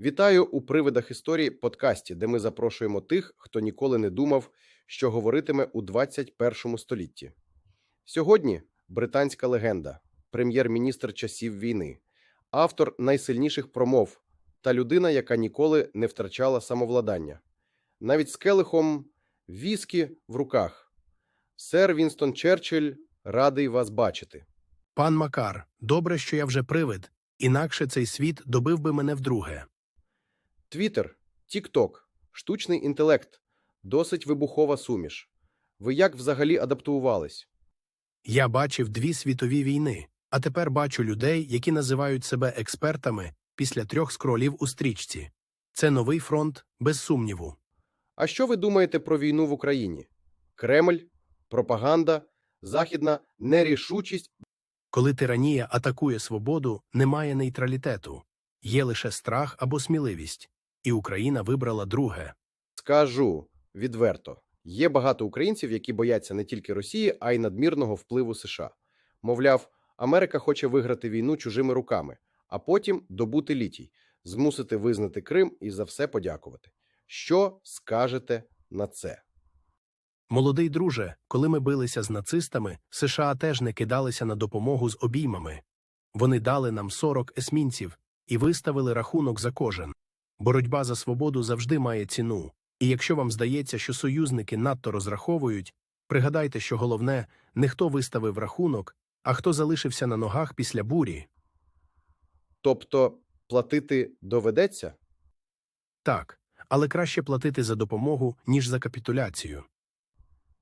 Вітаю у привидах історії подкасті, де ми запрошуємо тих, хто ніколи не думав, що говоритиме у 21 столітті. Сьогодні британська легенда, прем'єр-міністр часів війни, автор найсильніших промов та людина, яка ніколи не втрачала самовладання, навіть з келихом віскі в руках. Сер Вінстон Черчилль радий вас бачити. Пан Макар, добре, що я вже привид, інакше цей світ добив би мене вдруге. Твіттер, Тік-Ток, штучний інтелект, досить вибухова суміш. Ви як взагалі адаптувались? Я бачив дві світові війни, а тепер бачу людей, які називають себе експертами після трьох скролів у стрічці. Це новий фронт, без сумніву. А що ви думаєте про війну в Україні? Кремль, пропаганда, західна нерішучість. Коли тиранія атакує свободу, немає нейтралітету, є лише страх або сміливість, і Україна вибрала друге. Скажу відверто: є багато українців, які бояться не тільки Росії, а й надмірного впливу США. Мовляв, Америка хоче виграти війну чужими руками, а потім добути літій, змусити визнати Крим і за все подякувати. Що скажете на це? Молодий друже, коли ми билися з нацистами, США теж не кидалися на допомогу з обіймами. Вони дали нам 40 есмінців і виставили рахунок за кожен. Боротьба за свободу завжди має ціну, і якщо вам здається, що союзники надто розраховують, пригадайте, що головне не хто виставив рахунок, а хто залишився на ногах після бурі. Тобто платити доведеться? Так, але краще платити за допомогу, ніж за капітуляцію.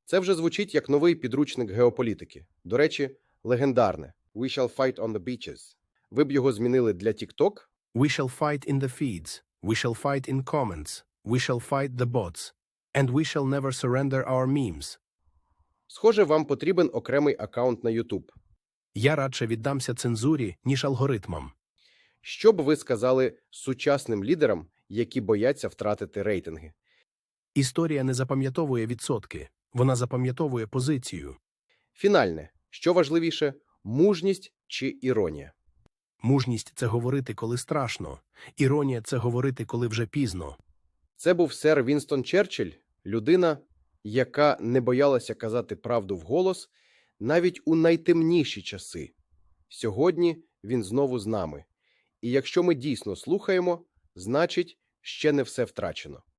Це вже звучить як новий підручник геополітики. До речі, легендарне We shall fight on the beaches. Ви б його змінили для TikTok? We shall fight in the feeds, we shall fight in comments, we shall fight the bots, and we shall never surrender our memes. Схоже, вам потрібен окремий аккаунт на YouTube. Я радше віддамся цензурі, ніж алгоритмам. Що б ви сказали сучасним лідерам, які бояться втратити рейтинги? Історія не запам'ятовує відсотки, вона запам'ятовує позицію. Фінальне, що важливіше, мужність чи іронія? Мужність це говорити, коли страшно, іронія це говорити, коли вже пізно. Це був сер Вінстон Черчилль, людина, яка не боялася казати правду вголос навіть у найтемніші часи. Сьогодні він знову з нами. І якщо ми дійсно слухаємо, значить, ще не все втрачено.